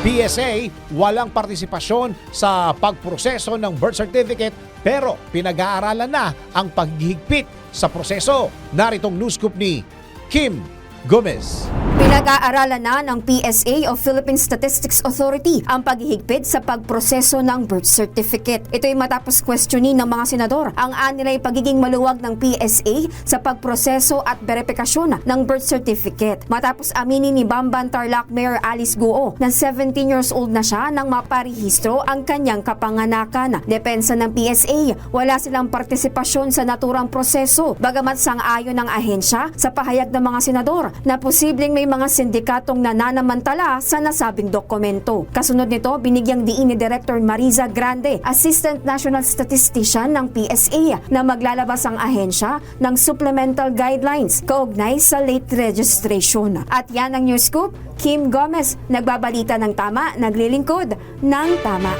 PSA walang partisipasyon sa pagproseso ng birth certificate pero pinag-aaralan na ang paghihigpit sa proseso. Naritong news scoop ni Kim Gomez. Pinag-aaralan na ng PSA o Philippine Statistics Authority ang paghihigpit sa pagproseso ng birth certificate. Ito ay matapos questionin ng mga senador ang anilay pagiging maluwag ng PSA sa pagproseso at verifikasyon ng birth certificate. Matapos aminin ni Bamban Tarlac Mayor Alice Guo na 17 years old na siya nang maparehistro ang kanyang kapanganakan. Depensa ng PSA, wala silang partisipasyon sa naturang proseso bagamat sang-ayon ng ahensya sa pahayag ng mga senador na posibleng may mga sindikatong nananamantala sa nasabing dokumento. Kasunod nito, binigyang diin ni Director Mariza Grande, Assistant National Statistician ng PSA, na maglalabas ang ahensya ng supplemental guidelines kaugnay sa late registration. At yan ang news scoop, Kim Gomez, nagbabalita ng tama, naglilingkod ng tama.